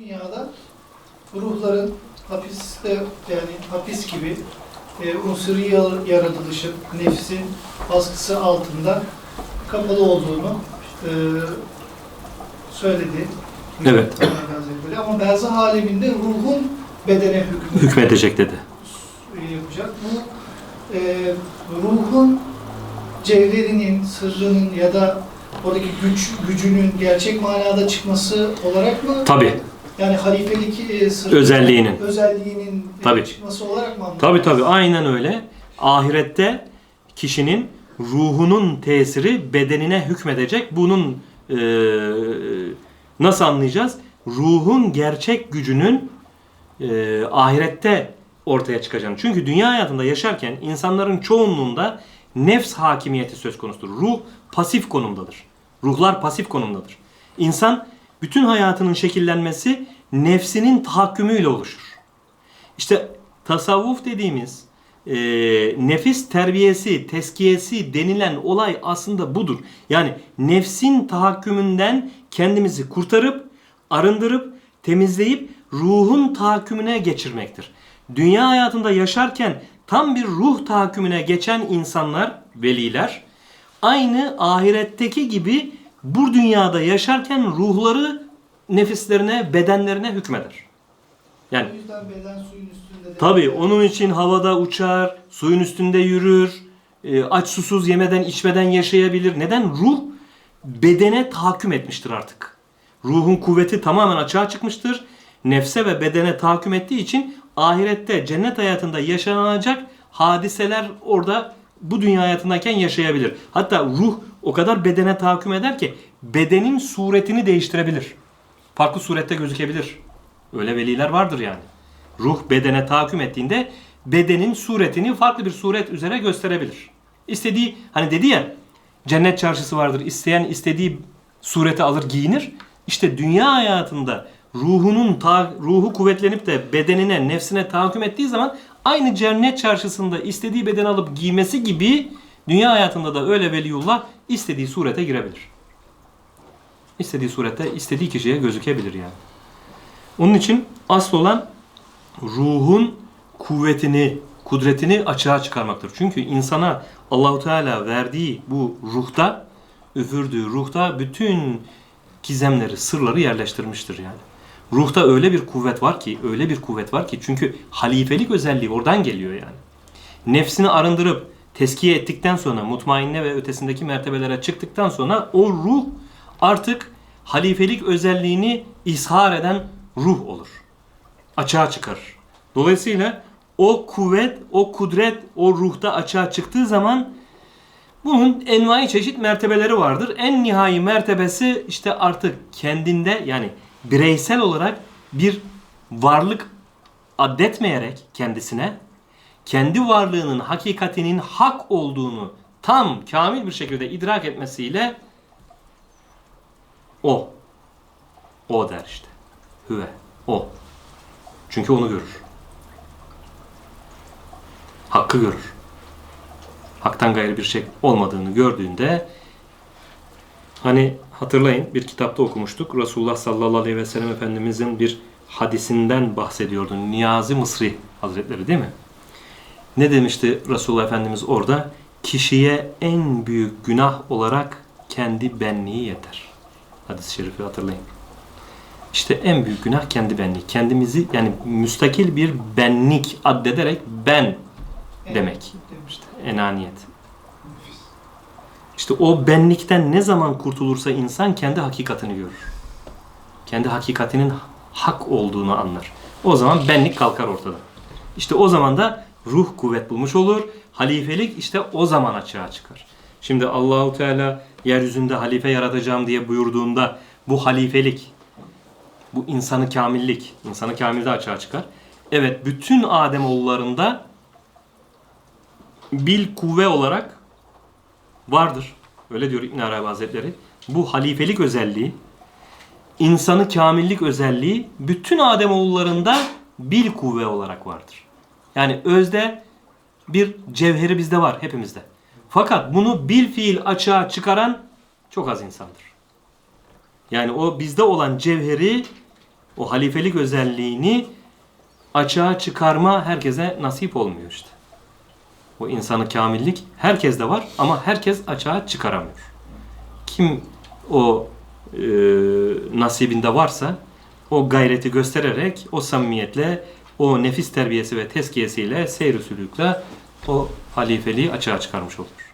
dünyada ruhların hapiste yani hapis gibi e, unsuri ya- yaratılışın nefsin baskısı altında kapalı olduğunu e, söyledi. Evet. Ama berzah aleminde ruhun bedene hükmü Hükmedecek dedi. yapacak. Bu e, ruhun cevherinin, sırrının ya da oradaki güç gücünün gerçek manada çıkması olarak mı? Tabii. Yani halifelik e, sırrı, Özelliğinin. özelliğinin e, Tabii. çıkması olarak mı anladın? Tabi tabi aynen öyle. Ahirette kişinin ruhunun tesiri bedenine hükmedecek. Bunun eee, nasıl anlayacağız? Ruhun gerçek gücünün eee, ahirette ortaya çıkacağını. Çünkü dünya hayatında yaşarken insanların çoğunluğunda nefs hakimiyeti söz konusudur. Ruh pasif konumdadır. Ruhlar pasif konumdadır. İnsan bütün hayatının şekillenmesi nefsinin tahakkümüyle oluşur. İşte tasavvuf dediğimiz e, nefis terbiyesi, teskiyesi denilen olay aslında budur. Yani nefsin tahakkümünden kendimizi kurtarıp, arındırıp, temizleyip ruhun tahakkümüne geçirmektir. Dünya hayatında yaşarken tam bir ruh tahakkümüne geçen insanlar, veliler, aynı ahiretteki gibi bu dünyada yaşarken ruhları nefislerine, bedenlerine hükmeder. Yani O yüzden beden suyun üstünde de. Tabii onun için havada uçar, suyun üstünde yürür, e, aç susuz yemeden içmeden yaşayabilir. Neden? Ruh bedene tahakküm etmiştir artık. Ruhun kuvveti tamamen açığa çıkmıştır. Nefse ve bedene tahakküm ettiği için ahirette cennet hayatında yaşanacak hadiseler orada bu dünya hayatındayken yaşayabilir. Hatta ruh o kadar bedene tahakküm eder ki bedenin suretini değiştirebilir. Farklı surette gözükebilir. Öyle veliler vardır yani. Ruh bedene tahakküm ettiğinde bedenin suretini farklı bir suret üzere gösterebilir. İstediği hani dedi ya cennet çarşısı vardır. İsteyen istediği sureti alır giyinir. İşte dünya hayatında ruhunun ta, ruhu kuvvetlenip de bedenine, nefsine tahakküm ettiği zaman aynı cennet çarşısında istediği bedeni alıp giymesi gibi dünya hayatında da öyle veliullah istediği surete girebilir. İstediği surette istediği kişiye gözükebilir yani. Onun için asıl olan ruhun kuvvetini, kudretini açığa çıkarmaktır. Çünkü insana Allahu Teala verdiği bu ruhta, üfürdüğü ruhta bütün gizemleri, sırları yerleştirmiştir yani. Ruhta öyle bir kuvvet var ki, öyle bir kuvvet var ki çünkü halifelik özelliği oradan geliyor yani. Nefsini arındırıp teskiye ettikten sonra mutmainne ve ötesindeki mertebelere çıktıktan sonra o ruh artık halifelik özelliğini ishar eden ruh olur. Açığa çıkarır. Dolayısıyla o kuvvet, o kudret o ruhta açığa çıktığı zaman bunun envai çeşit mertebeleri vardır. En nihai mertebesi işte artık kendinde yani bireysel olarak bir varlık addetmeyerek kendisine kendi varlığının hakikatinin hak olduğunu tam kamil bir şekilde idrak etmesiyle o o der işte. Hüve. O. Çünkü onu görür. Hakkı görür. Haktan gayrı bir şey olmadığını gördüğünde hani hatırlayın bir kitapta okumuştuk. Resulullah sallallahu aleyhi ve sellem Efendimizin bir hadisinden bahsediyordu. Niyazi Mısri Hazretleri değil mi? Ne demişti Resulullah Efendimiz orada? Kişiye en büyük günah olarak kendi benliği yeter. Hadis-i şerifi hatırlayın. İşte en büyük günah kendi benliği. Kendimizi yani müstakil bir benlik addederek ben demek. Enaniyet. İşte o benlikten ne zaman kurtulursa insan kendi hakikatini görür. Kendi hakikatinin hak olduğunu anlar. O zaman benlik kalkar ortada. İşte o zaman da ruh kuvvet bulmuş olur. Halifelik işte o zaman açığa çıkar. Şimdi Allahu Teala yeryüzünde halife yaratacağım diye buyurduğunda bu halifelik, bu insanı kamillik, insanı kamilde açığa çıkar. Evet bütün Adem oğullarında bil kuvve olarak vardır. Öyle diyor İbn Arabi Hazretleri. Bu halifelik özelliği, insanı kamillik özelliği bütün Adem oğullarında bil kuvve olarak vardır. Yani özde bir cevheri bizde var hepimizde. Fakat bunu bil fiil açığa çıkaran çok az insandır. Yani o bizde olan cevheri o halifelik özelliğini açığa çıkarma herkese nasip olmuyor işte. O insanı kamillik herkeste var ama herkes açığa çıkaramıyor. Kim o e, nasibinde varsa o gayreti göstererek, o samimiyetle, o nefis terbiyesi ve teskiyesiyle, seyr sülükle o halifeliği açığa çıkarmış olur.